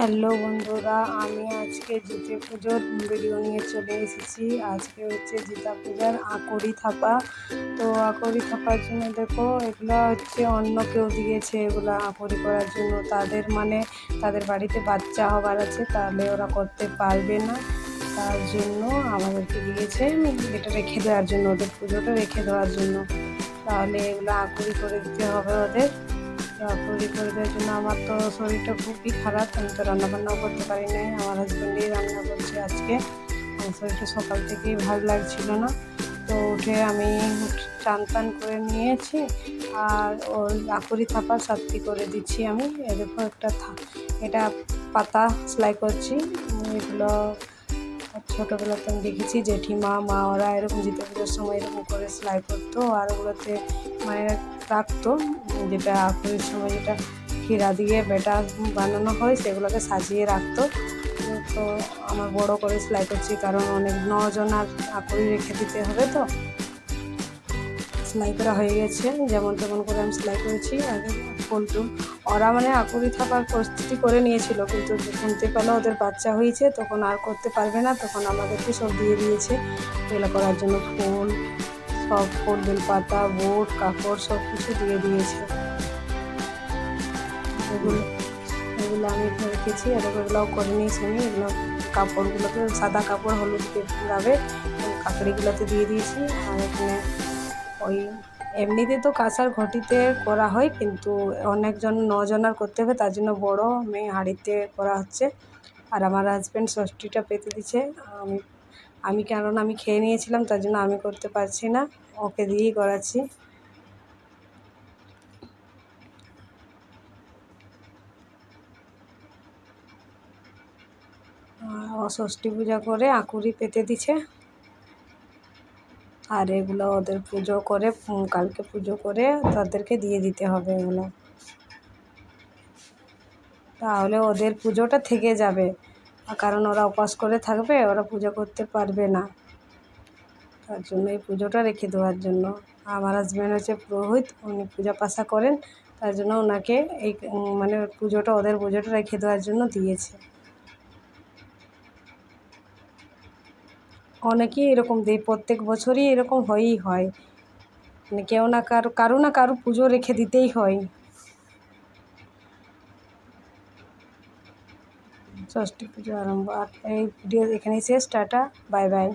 Hello বন্ধুরা, আমি আজকে জিতে পুজোর ভিডিও নিয়ে চলে এসেছি। আজকে হচ্ছে জিতা পূজার আকরি থাপা। তো আকরি থাপার জন্য দেখো, এগুলো হচ্ছে অন্য কেউ দিয়েছে এগুলো আকরি করার জন্য। তাদের মানে তাদের বাড়িতে বাচ্চা হবার আছে, তাহলে ওরা করতে পারবে না। তার জন্য আমাদেরকে দিয়েছে এটা রেখে দেওয়ার জন্য, ওদের পুজোটা রেখে দেওয়ার জন্য। তাহলে এগুলো আকরি করে দিতে হবে ওদের। করে দেওয়ার জন্য আমার তো শরীরটা খুবই খারাপ। আমি তো রান্নাবান্নাও করতে পারি নাই। আমার হাজব্যান্ডই রান্না করছে আজকে। আমার শরীরটা সকাল থেকেই ভালো লাগছিল না। তো উঠে আমি চান টান করে নিয়েছি আর ওর লাকুরি থাপা সাতটি করে দিচ্ছি আমি। এরকম একটা এটা পাতা সেলাই করছি। এগুলো ছোটোবেলাতে আমি দেখেছি, জেঠিমা, মা, ওরা এরকম জিতে পুজোর সময় এরকম করে সেলাই করতো। আর ওগুলোতে মানে রাখতো, যেটা আখুরির সময় যেটা ক্ষীরা দিয়ে বেটা বানানো হয়, সেগুলোকে সাজিয়ে রাখতো। তো আমার বড় করে সেলাই করছি কারণ অনেক নজনার আকুরি রেখে দিতে হবে তো। সেলাই করা হয়ে গেছে, যেমন তেমন করে আমি সেলাই করেছি। আগে ফুল ওরা মানে আকুরি থাকার প্রস্তুতি করে নিয়েছিল, কিন্তু শুনতে পেল ওদের বাচ্চা হয়েছে, তখন আর করতে পারবে না, তখন আমাদেরকে সব দিয়ে দিয়েছে। এগুলো করার জন্য ফুল সব ফুল বেলপাতা বোট কাপড় সব কিছু দিয়ে দিয়েছে। এগুলো এগুলো আমি রেখেছি আর এগুলোও করে নিয়েছি আমি। এগুলো কাপড়গুলোতে সাদা কাপড় হলুদ লাগাবে কাকড়িগুলোতে দিয়ে দিয়েছি। আর এখানে ওই, এমনিতে তো কাঁসার ঘটিতে করা হয়, কিন্তু অনেকজন নজনার করতে হবে, তার জন্য বড় মেয়ে হাঁড়িতে করা হচ্ছে। আর আমার হাজব্যান্ড ষষ্ঠীটা পেতে দিচ্ছে। আমি আমি কেননা আমি খেয়ে নিয়েছিলাম, তার জন্য আমি করতে পারছি না। ওকে দিয়েই করাচ্ছি। ষষ্ঠী পূজা করে আকুরি পেতে দিছে। আর এগুলো ওদের পুজো করে কালকে পুজো করে তাদেরকে দিয়ে দিতে হবে এগুলো। তাহলে ওদের পুজোটা থেকে যাবে। কারণ ওরা উপাস করে থাকবে, ওরা পুজো করতে পারবে না। তার জন্য এই পুজোটা রেখে দেওয়ার জন্য। আমার হাজব্যান্ড হচ্ছে পুরোহিত, উনি পূজা পাশা করেন। তার জন্য ওনাকে এই মানে পুজোটা, ওদের পুজোটা রেখে দেওয়ার জন্য দিয়েছে। অনেকেই এরকম দেয়, প্রত্যেক বছরই এরকম হয়ই হয়। মানে কেউ না কারও কারও না কারও পুজো রেখে দিতেই হয়। ষষ্ঠী পুজো আরম্ভ আর এই ভিডিও এখানেই শেষ টাটা বাই বাই